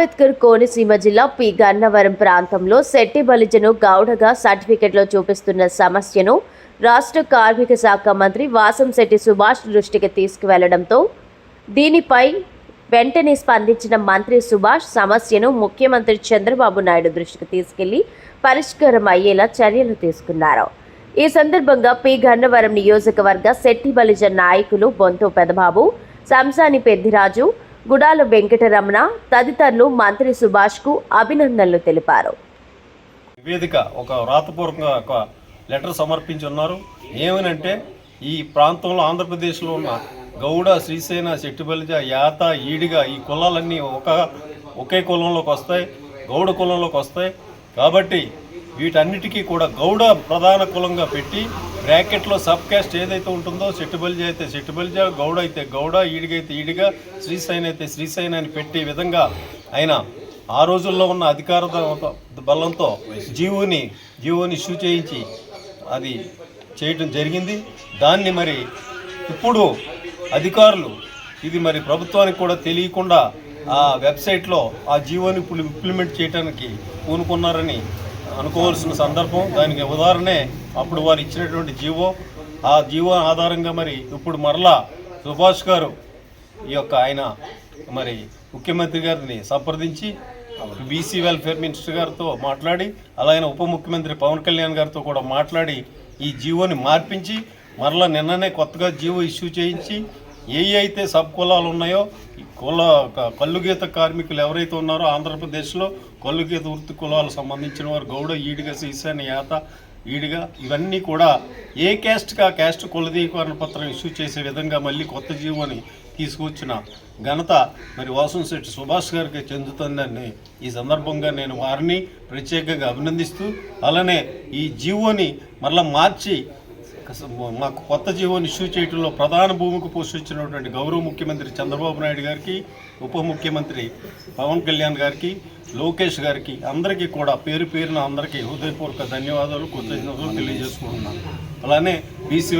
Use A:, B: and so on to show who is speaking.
A: అంబేద్కర్ కోనసీమ జిల్లా పి. గన్నవరం ప్రాంతంలో శెట్టి బలిజను గౌడగా సర్టిఫికెట్లో చూపిస్తున్న సమస్యను రాష్ట్ర కార్మిక శాఖ మంత్రి వాసంశెట్టి సుభాష్ దృష్టికి తీసుకువెళ్ళడంతో దీనిపై వెంటనే స్పందించిన మంత్రి సుభాష్ సమస్యను ముఖ్యమంత్రి చంద్రబాబు నాయుడు దృష్టికి తీసుకెళ్ళి పరిష్కారం అయ్యేలా చర్యలు తీసుకున్నారు. ఈ సందర్భంగా పి. గన్నవరం నియోజకవర్గ శెట్టి బలిజ నాయకులు బొంతు పెదబాబు సంసాని పెద్దిరాజు గుడాల వెంకటరమణ తదితరులు మంత్రి సుభాష్కు అభినందనలు తెలిపారు.
B: నివేదిక ఒక వ్రాతపూర్వకంగా ఒక లెటర్ సమర్పించి ఉన్నారు ఏమనంటే ఈ ప్రాంతంలో ఆంధ్రప్రదేశ్లో ఉన్న గౌడ శ్రీసేన శెట్టిబలిజ యాత ఈడిగా ఈ కులాలన్నీ ఒక ఒకే కులంలోకి వస్తాయి గౌడ కులంలోకి వస్తాయి. కాబట్టి వీటన్నిటికీ కూడా గౌడ ప్రధాన కులంగా పెట్టి బ్రాకెట్లో సబ్ క్యాస్ట్ ఏదైతే ఉంటుందో శెట్టిబలిజ అయితే శెట్టిబలిజ గౌడ అయితే గౌడ ఈడిగైతే ఈడిగా శ్రీశైన్ అయితే శ్రీశైన్ అని పెట్టే విధంగా ఆయన ఆ రోజుల్లో ఉన్న అధికార బలంతో జీవోని జీవోని ఇష్యూ చేయించి అది చేయటం జరిగింది. దాన్ని మరి ఇప్పుడు అధికారులు ఇది మరి ప్రభుత్వానికి కూడా తెలియకుండా ఆ వెబ్సైట్లో ఆ జీవోని ఇప్పుడు ఇంప్లిమెంట్ చేయడానికి పూనుకున్నారని అనుకోవాల్సిన సందర్భం దానికి ఉదాహరణే అప్పుడు వారు ఇచ్చినటువంటి జీవో. ఆ జీవో ఆధారంగా మరి ఇప్పుడు మరలా సుభాష్ గారు ఈ యొక్క ఆయన మరి ముఖ్యమంత్రి గారిని సంప్రదించి బీసీ వెల్ఫేర్ మినిస్టర్ గారితో మాట్లాడి అలాగే ఉప ముఖ్యమంత్రి పవన్ కళ్యాణ్ గారితో కూడా మాట్లాడి ఈ జీవోని మార్పించి మరలా నిన్ననే కొత్తగా జీవో ఇష్యూ చేయించి ఏ అయితే సబ్ కులాలు ఉన్నాయో కుల కల్లుగీత కార్మికులు ఎవరైతే ఉన్నారో ఆంధ్రప్రదేశ్లో కల్లుగీత వృత్తి కులాలకు సంబంధించిన వారు గౌడ ఈడిగా శ్రీశాని యాత ఈడిగా ఇవన్నీ కూడా ఏ క్యాస్ట్కి ఆ క్యాస్ట్ కులదీకరణ పత్రం ఇష్యూ చేసే విధంగా మళ్ళీ కొత్త జీవోని తీసుకొచ్చిన ఘనత మరి వాసం శెట్టి సుభాష్ గారికి చెందుతుందని ఈ సందర్భంగా నేను వారిని ప్రత్యేకంగా అభినందిస్తూ అలానే ఈ జీవోని మరలా మార్చి మాకు కొత్త జీవోని ఇష్యూ చేయడంలో ప్రధాన భూమికి పోషించినటువంటి గౌరవ ముఖ్యమంత్రి చంద్రబాబు నాయుడు గారికి ఉప ముఖ్యమంత్రి పవన్ కళ్యాణ్ గారికి లోకేష్ గారికి అందరికీ కూడా పేరు పేరున అందరికీ హృదయపూర్వక ధన్యవాదాలు కృతజ్ఞతలు తెలియజేసుకుంటున్నాను. అలానే బీసీ